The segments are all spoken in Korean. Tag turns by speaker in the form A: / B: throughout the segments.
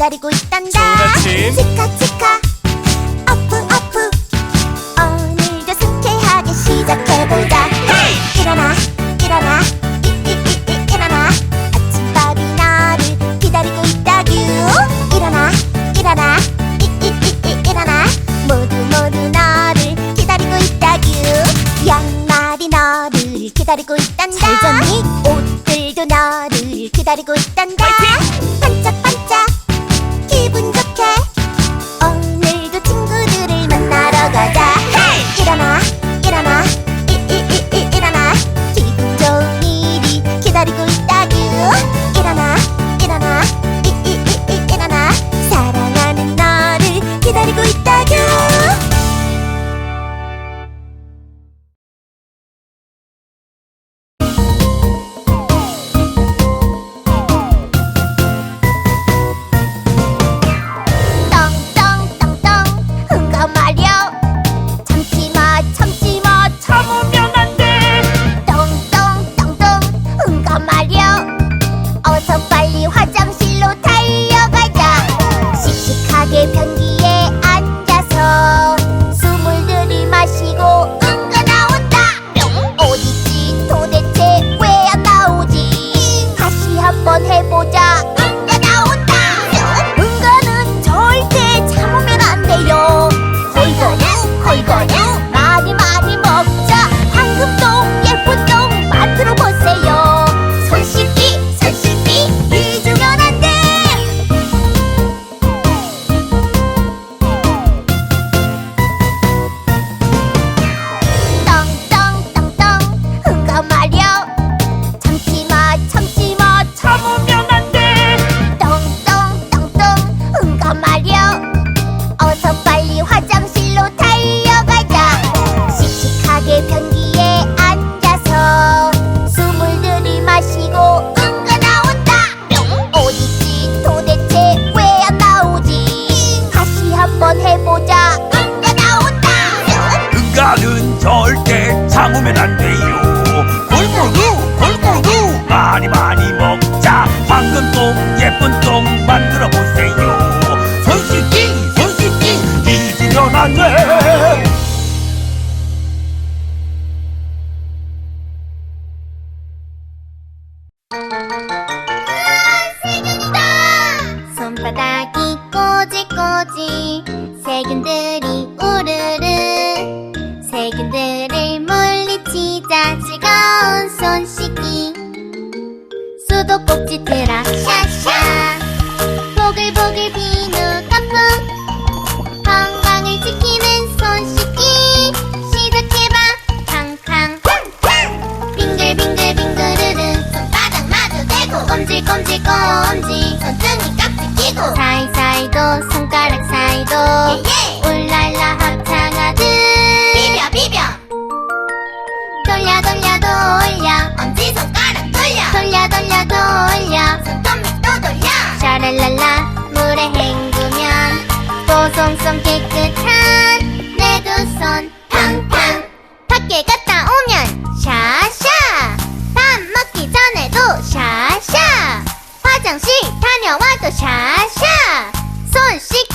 A: 기다리고 있단다. 치카 치카. 어프 어프. 오늘도 상쾌하게 시작해보자. 일어나 일어나. 이, 이, 이, 이, 일어나. 아침밥이 너를 기다리고 있다규. 일어나 일어나. 이, 이, 이, 이, 일어나. 모두 모두 너를 기다리고 있다규. 양말이 너를 기다리고 있단다. 잘 잤니? 옷들도 너를 기다리고 있단다. 건지 손등이깍 끼고. 사이사이도 손가락 사이도. 예예. 울랄라 합창하듯 비벼 비벼. 돌려 돌려 돌려. 엄지 손가락 돌려. 돌려 돌려 돌려. 손톱밑도 돌려. 샤랄랄라 물에 헹구면. 뽀송송 깨끗한
B: หนังซี่ท่าเหนียวตัวชาชาสนิ
A: ก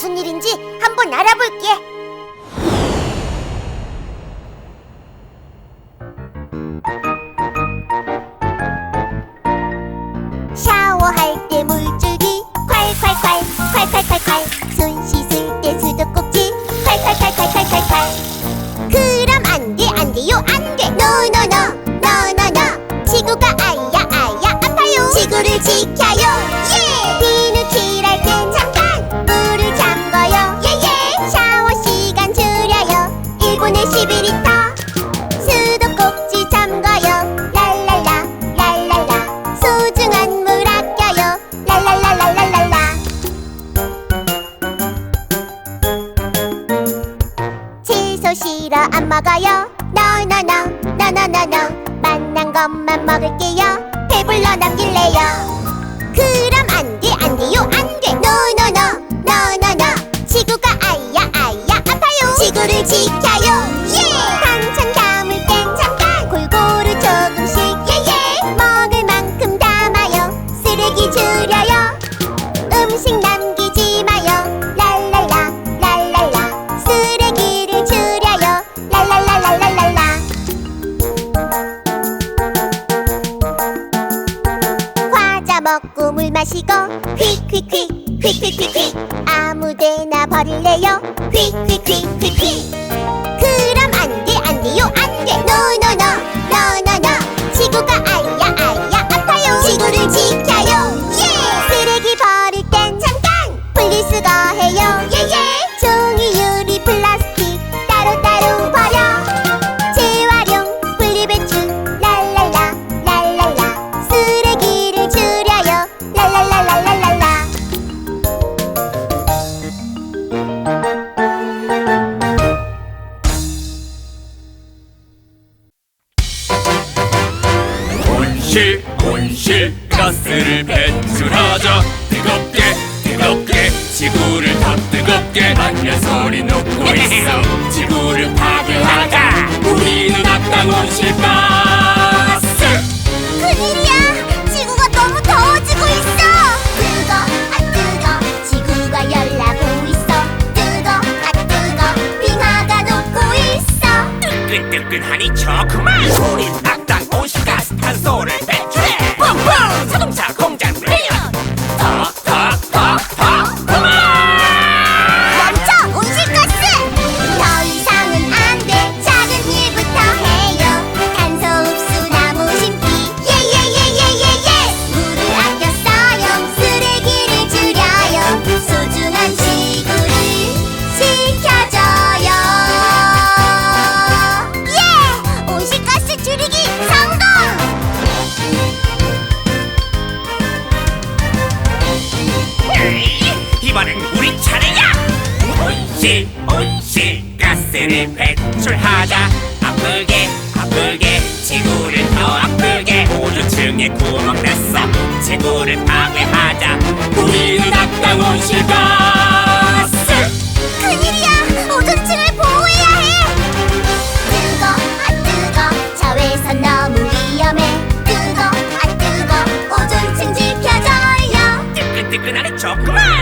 A: 무슨 일인지
C: 이번엔 우리 차례야!
A: 오이씨 오이씨
C: 가스를 배출하자. 아프게 아프게 지구를 더 아프게. 오류층에 구멍 났어. 지구를 파괴하자. 우리는 악당 온실가스!
A: 큰일이야! 오존층을 보호해야 해! 뜨거 아 뜨거. 자외선 너무 위험해. 뜨거 아 뜨거. 오존층 지켜줘요. 뜨끈뜨끈하네 조그만!